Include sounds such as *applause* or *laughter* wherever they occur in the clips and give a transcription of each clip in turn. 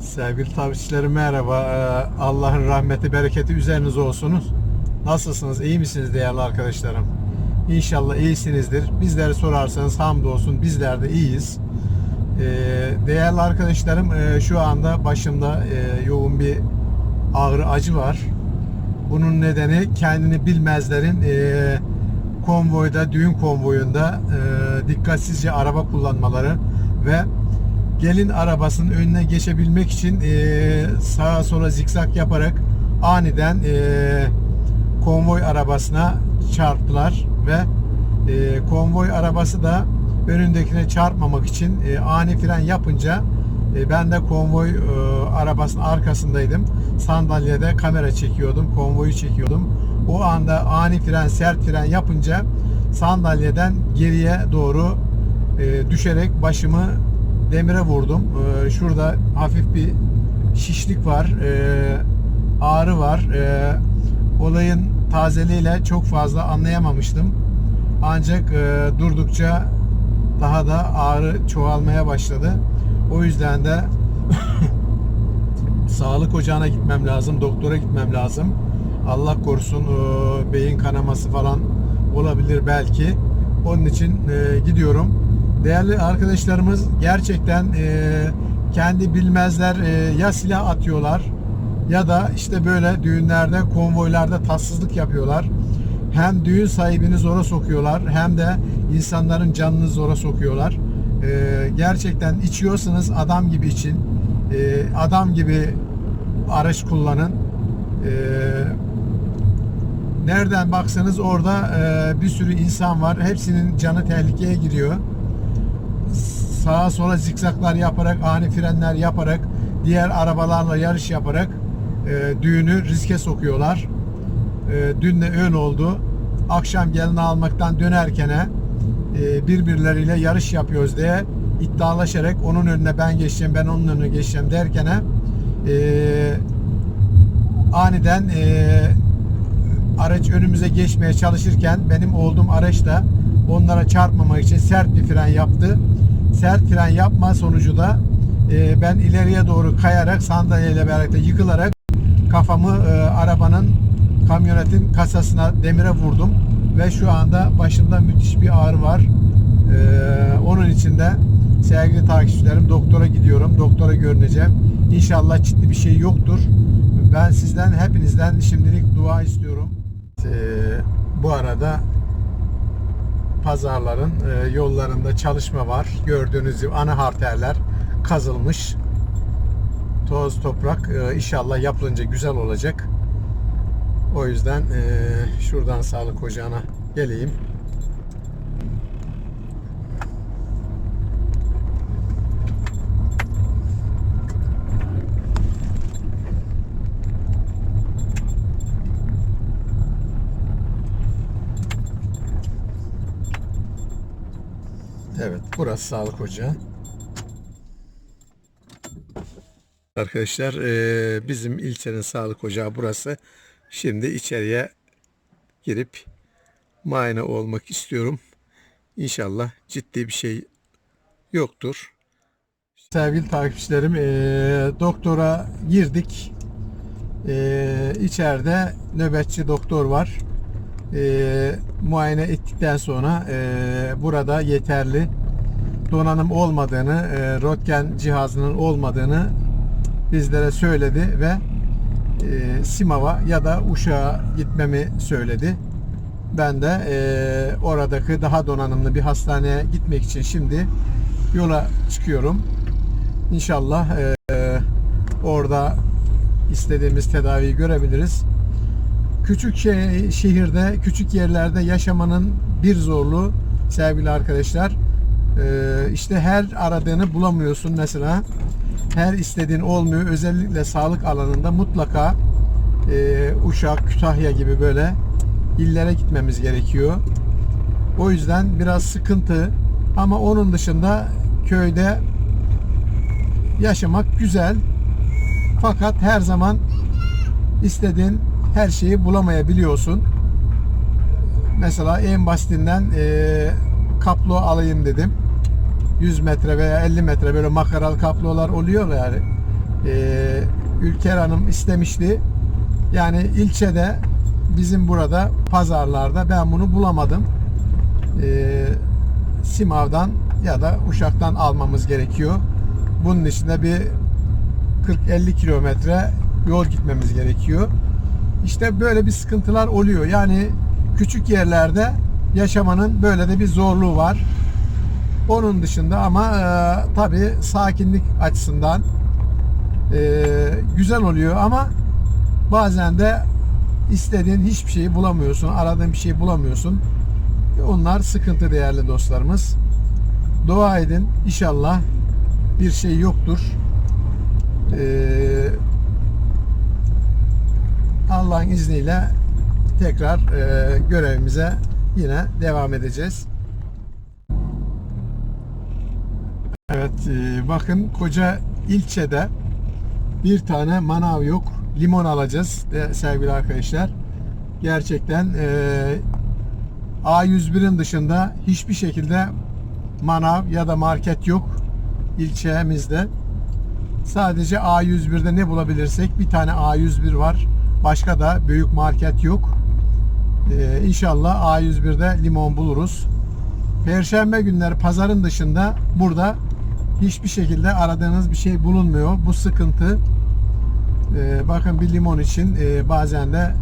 Sevgili tavsiyeçilerim merhaba. Ee, Allah'ın rahmeti, bereketi üzerinize olsun. Nasılsınız? İyi misiniz değerli arkadaşlarım? İnşallah iyisinizdir. Bizleri sorarsanız hamdolsun bizler de iyiyiz. Ee, Değerli arkadaşlarım e, şu anda başımda e, yoğun bir ağrı acı var. Bunun nedeni kendini bilmezlerin e, konvoyda, düğün konvoyunda dikkatsizce araba kullanmaları ve gelin arabasının önüne geçebilmek için e, sağa sola zikzak yaparak aniden e, konvoy arabasına çarptılar ve e, konvoy arabası da önündekine çarpmamak için e, ani fren yapınca e, ben de konvoy e, arabasının arkasındaydım. Sandalyede kamera çekiyordum, konvoyu çekiyordum. O anda ani fren, sert fren yapınca sandalyeden geriye doğru e, düşerek başımı demire vurdum. E, şurada hafif bir şişlik var, e, ağrı var. E, olayın tazeliğiyle çok fazla anlayamamıştım. Ancak e, durdukça daha da ağrı çoğalmaya başladı. O yüzden de *coughs* sağlık ocağına gitmem lazım, doktora gitmem lazım. Allah korusun e, beyin kanaması falan olabilir belki. Onun için e, gidiyorum. Değerli arkadaşlarımız gerçekten e, kendi bilmezler e, ya silah atıyorlar ya da işte böyle düğünlerde, konvoylarda tatsızlık yapıyorlar. Hem düğün sahibini zora sokuyorlar hem de insanların canını zora sokuyorlar. Ee, gerçekten içiyorsanız adam gibi için, ee, adam gibi araç kullanın. Ee, nereden baksanız orada e, bir sürü insan var. Hepsinin canı tehlikeye giriyor. Sağa sola zikzaklar yaparak, ani frenler yaparak, diğer arabalarla yarış yaparak e, düğünü riske sokuyorlar. E, dün de öyle oldu. Akşam gelini almaktan dönerken e, birbirleriyle yarış yapıyoruz diye iddialaşarak onun önüne ben geçeceğim, ben onun önüne geçeceğim derken e, aniden e, araç önümüze geçmeye çalışırken benim olduğum araç da onlara çarpmamak için sert bir fren yaptı. Sert fren yapma sonucu da e, ben ileriye doğru kayarak sandalyeyle birlikte yıkılarak kafamı e, arabanın kamyonetin kasasına demire vurdum ve şu anda başımda müthiş bir ağrı var. E, onun için de sevgili takipçilerim doktora gidiyorum. Doktora görüneceğim. İnşallah ciddi bir şey yoktur. Ben sizden hepinizden şimdilik dua istiyorum. E, bu arada pazarların e, yollarında çalışma var. Gördüğünüz gibi ana arterler kazılmış. Toz toprak e, inşallah yapılınca güzel olacak. O yüzden e, şuradan sağlık ocağına geleyim. Evet, burası sağlık ocağı. Arkadaşlar eee, bizim ilçenin sağlık ocağı burası. Şimdi içeriye girip muayene olmak istiyorum. İnşallah ciddi bir şey yoktur. Sevgili takipçilerim eee, doktora girdik. Eee içeride nöbetçi doktor var. Eee, muayene ettikten sonra eee, burada yeterli donanım olmadığını, eee, röntgen cihazının olmadığını bizlere söyledi ve e, Simav'a ya da Uşak'a gitmemi söyledi. Ben de e, oradaki daha donanımlı bir hastaneye gitmek için şimdi yola çıkıyorum. İnşallah e, orada istediğimiz tedaviyi görebiliriz. Küçük şehirde, küçük yerlerde yaşamanın bir zorluğu sevgili arkadaşlar. E, işte her aradığını bulamıyorsun mesela her istediğin olmuyor. Özellikle sağlık alanında mutlaka e, Uşak, Kütahya gibi böyle illere gitmemiz gerekiyor. O yüzden biraz sıkıntı ama onun dışında köyde yaşamak güzel. Fakat her zaman istediğin her şeyi bulamayabiliyorsun. Mesela en basitinden e, kaplo alayım dedim. 100 metre veya 50 metre böyle makaralı kaplolar oluyor yani. Ee, Ülker Hanım istemişti. Yani ilçede bizim burada pazarlarda ben bunu bulamadım. Ee, Simav'dan ya da Uşak'tan almamız gerekiyor. Bunun için de bir 40-50 kilometre yol gitmemiz gerekiyor. İşte böyle bir sıkıntılar oluyor. Yani küçük yerlerde yaşamanın böyle de bir zorluğu var. Onun dışında ama e, tabii sakinlik açısından e, güzel oluyor ama bazen de istediğin hiçbir şeyi bulamıyorsun, aradığın bir şeyi bulamıyorsun. Onlar sıkıntı değerli dostlarımız. Dua edin inşallah bir şey yoktur. Ee, Allah'ın izniyle tekrar e, görevimize yine devam edeceğiz. Evet e, bakın koca ilçede bir tane manav yok. Limon alacağız de, sevgili arkadaşlar. Gerçekten e, A101'in dışında hiçbir şekilde manav ya da market yok ilçemizde. Sadece A101'de ne bulabilirsek bir tane A101 var. Başka da büyük market yok. Ee, inşallah A101'de limon buluruz. Perşembe günleri pazarın dışında burada hiçbir şekilde aradığınız bir şey bulunmuyor. Bu sıkıntı. Ee, bakın bir limon için e, bazen de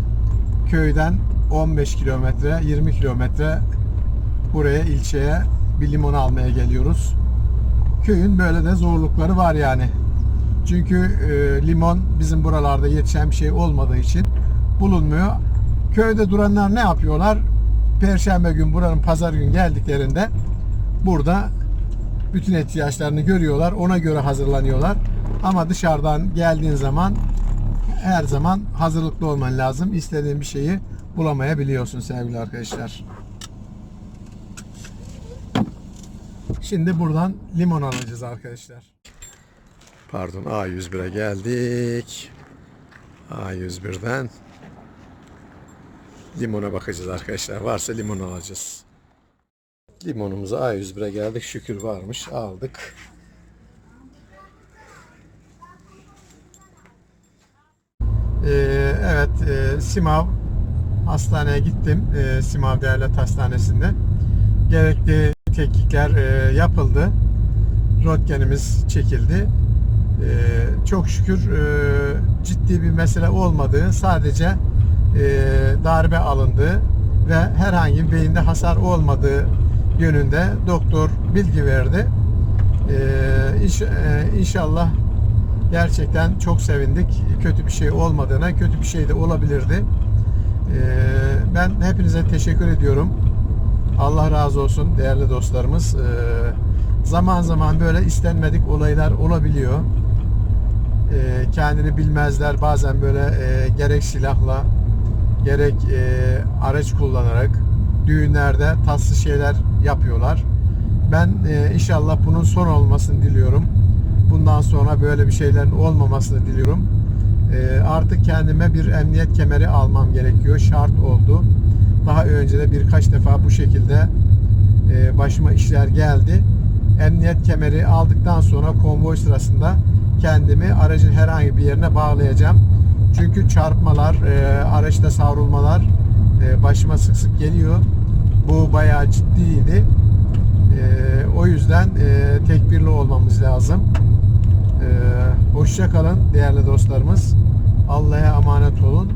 köyden 15 kilometre 20 kilometre buraya ilçeye bir limon almaya geliyoruz. Köyün böyle de zorlukları var yani. Çünkü e, limon bizim buralarda yetişen bir şey olmadığı için bulunmuyor. Köyde duranlar ne yapıyorlar? Perşembe gün buranın pazar gün geldiklerinde burada bütün ihtiyaçlarını görüyorlar. Ona göre hazırlanıyorlar. Ama dışarıdan geldiğin zaman her zaman hazırlıklı olman lazım. İstediğin bir şeyi bulamayabiliyorsun sevgili arkadaşlar. Şimdi buradan limon alacağız arkadaşlar. Pardon A101'e geldik. A101'den limona bakacağız arkadaşlar. Varsa limon alacağız. Limonumuzu A101'e geldik. Şükür varmış. Aldık. Ee, evet e, Simav hastaneye gittim. E, Simav Devlet Hastanesi'nde. Gerekli tetkikler e, yapıldı. Röntgenimiz çekildi. E, çok şükür e, ciddi bir mesele olmadığı, sadece e, darbe alındığı ve herhangi bir beyinde hasar olmadığı yönünde doktor bilgi verdi. E, inş, e, inşallah gerçekten çok sevindik. Kötü bir şey olmadığına, kötü bir şey de olabilirdi. E, ben hepinize teşekkür ediyorum. Allah razı olsun değerli dostlarımız. Ee, zaman zaman böyle istenmedik olaylar olabiliyor. Ee, kendini bilmezler bazen böyle e, gerek silahla gerek e, araç kullanarak düğünlerde tatsız şeyler yapıyorlar. Ben e, inşallah bunun son olmasını diliyorum. Bundan sonra böyle bir şeylerin olmamasını diliyorum. E, artık kendime bir emniyet kemeri almam gerekiyor. Şart oldu. Daha önce de birkaç defa bu şekilde e, başıma işler geldi. Emniyet kemeri aldıktan sonra konvoy sırasında kendimi aracın herhangi bir yerine bağlayacağım. Çünkü çarpmalar, e, araçta savrulmalar e, başıma sık sık geliyor. Bu bayağı ciddiydi. E, o yüzden e, tekbirli olmamız lazım. E, hoşça kalın değerli dostlarımız. Allah'a emanet olun.